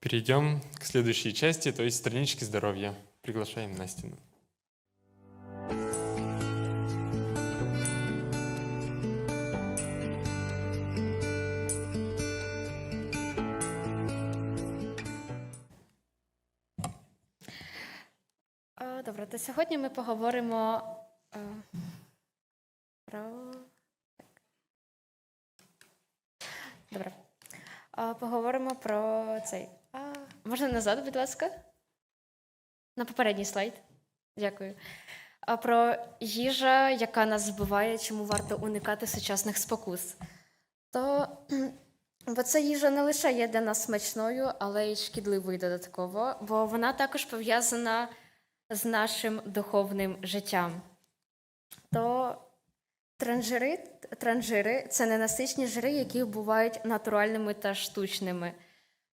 перейдем к следующей части, то есть странички здоровья. Приглашаем Настину. Добре, то сьогодні ми поговоримо е, про. Добре. Поговоримо про цей. Можна назад, будь ласка? На попередній слайд. Дякую. А про їжа, яка нас збиває, чому варто уникати сучасних спокус. То Бо ця їжа не лише є для нас смачною, але й шкідливою додатково, бо вона також пов'язана з нашим духовним життям. То транжири, транжири це ненасичні жири, які бувають натуральними та штучними.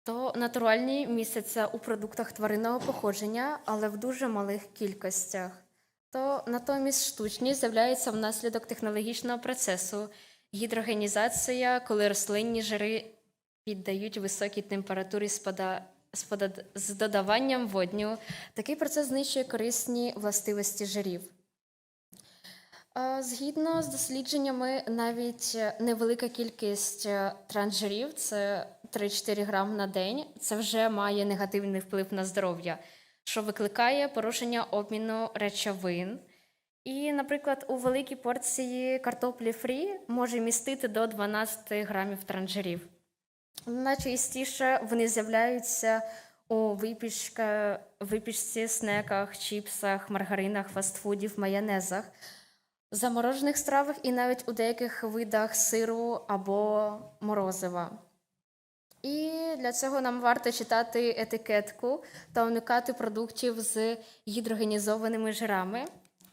То натуральні містяться у продуктах тваринного походження, але в дуже малих кількостях. То натомість штучні з'являються внаслідок технологічного процесу, гідрогенізація, коли рослинні жири піддають високій температурі з пода- з додаванням водню. Такий процес знищує корисні властивості жирів. Згідно з дослідженнями, навіть невелика кількість е, трансжирів, це 3-4 грам на день, це вже має негативний вплив на здоров'я, що викликає порушення обміну речовин. І, наприклад, у великій порції картоплі фрі може містити до 12 грамів транжирів. Найчастіше вони з'являються у випічка, випічці, снеках, чіпсах, маргаринах, фастфудів, майонезах, заморожених стравах і навіть у деяких видах сиру або морозива. І для цього нам варто читати етикетку та уникати продуктів з гідрогенізованими жирами.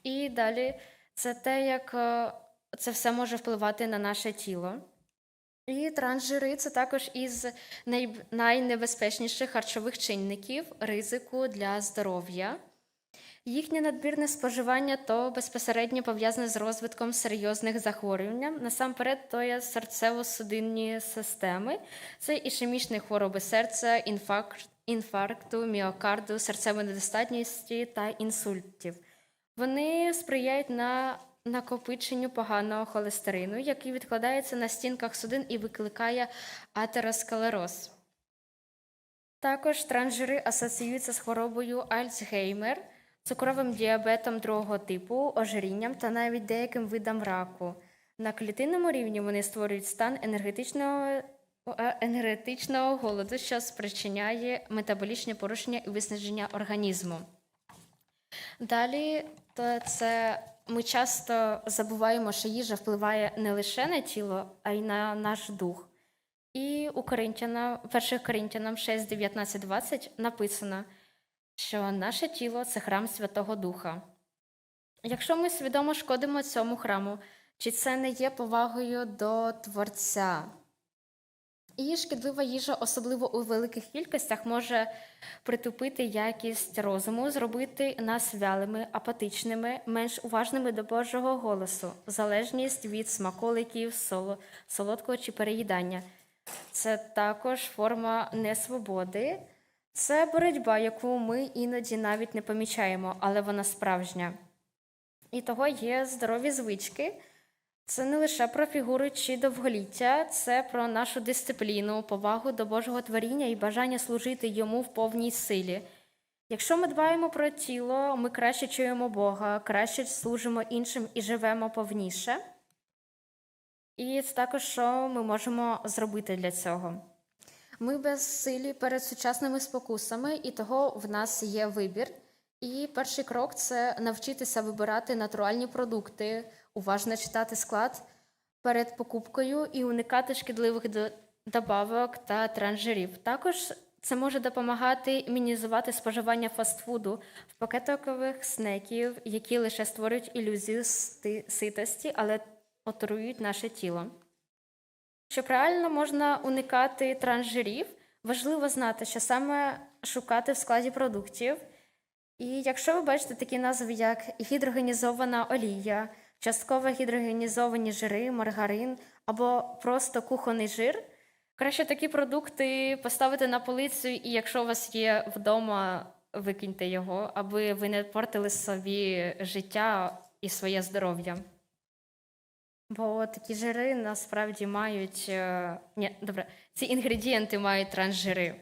І далі це те, як е, це все може впливати на наше тіло. І трансжири це також із найнебезпечніших харчових чинників ризику для здоров'я. Їхнє надмірне споживання то безпосередньо пов'язане з розвитком серйозних захворювань. Насамперед, то є серцево-судинні системи, це ішемічні хвороби серця, інфаркт, інфаркту, міокарду, серцевої недостатності та інсультів. Вони сприяють на накопиченню поганого холестерину, який відкладається на стінках судин і викликає атеросклероз. Також трансжири асоціюються з хворобою Альцгеймер, цукровим діабетом другого типу, ожирінням та навіть деяким видам раку. На клітинному рівні вони створюють стан енергетичного, е, енергетичного голоду, що спричиняє метаболічні порушення і виснаження організму. Далі, то це ми часто забуваємо, що їжа впливає не лише на тіло, а й на наш дух. І у Коринтяна, перших Коринтянам 6, 19, 20 написано, що наше тіло це храм Святого Духа. Якщо ми свідомо шкодимо цьому храму, чи це не є повагою до Творця? І шкідлива їжа, особливо у великих кількостях, може притупити якість розуму, зробити нас вялими, апатичними, менш уважними до Божого голосу, залежність від смаколиків, солодкого чи переїдання. Це також форма несвободи, це боротьба, яку ми іноді навіть не помічаємо, але вона справжня. І того є здорові звички. Це не лише про фігуру чи довголіття, це про нашу дисципліну, повагу до Божого творіння і бажання служити йому в повній силі. Якщо ми дбаємо про тіло, ми краще чуємо Бога, краще служимо іншим і живемо повніше. І це також, що ми можемо зробити для цього. Ми безсилі перед сучасними спокусами, і того в нас є вибір. І перший крок це навчитися вибирати натуральні продукти, уважно читати склад перед покупкою і уникати шкідливих добавок та транжирів. Також це може допомагати мінімізувати споживання фастфуду в пакетикових снеків, які лише створюють ілюзію ситості, але отруюють наше тіло. Щоб реально можна уникати транжирів, важливо знати, що саме шукати в складі продуктів. І якщо ви бачите такі назви, як гідрогенізована олія, частково гідрогенізовані жири, маргарин або просто кухонний жир, Краще такі продукти поставити на полицю, і якщо у вас є вдома, викиньте його, аби ви не портили собі життя і своє здоров'я. Бо такі жири насправді мають. е, Ні, добре, ці інгредієнти мають трансжири.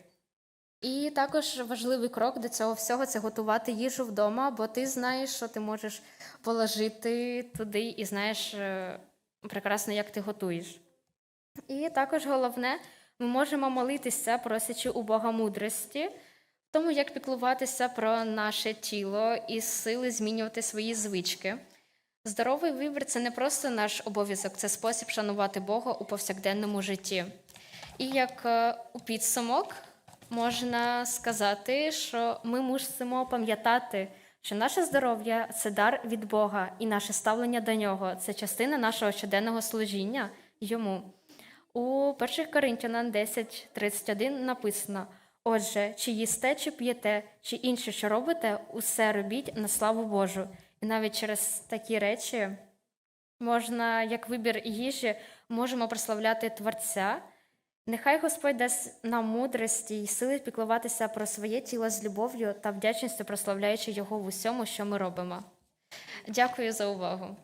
І також важливий крок до цього всього це готувати їжу вдома, бо ти знаєш, що ти можеш положити туди, і знаєш е, прекрасно, як ти готуєш. І також головне, ми можемо молитися, просячи у Бога мудрості, тому, як піклуватися про наше тіло і сили змінювати свої звички. Здоровий вибір це не просто наш обов'язок, це спосіб шанувати Бога у повсякденному житті. І як е, у підсумок можна сказати, що ми мусимо пам'ятати, що наше здоров'я це дар від Бога, і наше ставлення до нього це частина нашого щоденного служіння йому. У 1 Коринтянам 10.31 написано: Отже, чи їсте, чи п'єте, чи інше, що робите, усе робіть на славу Божу. І навіть через такі речі можна, як вибір їжі, можемо прославляти Творця. Нехай Господь дасть нам мудрості і сили піклуватися про своє тіло з любов'ю та вдячністю, прославляючи його в усьому, що ми робимо. Дякую за увагу.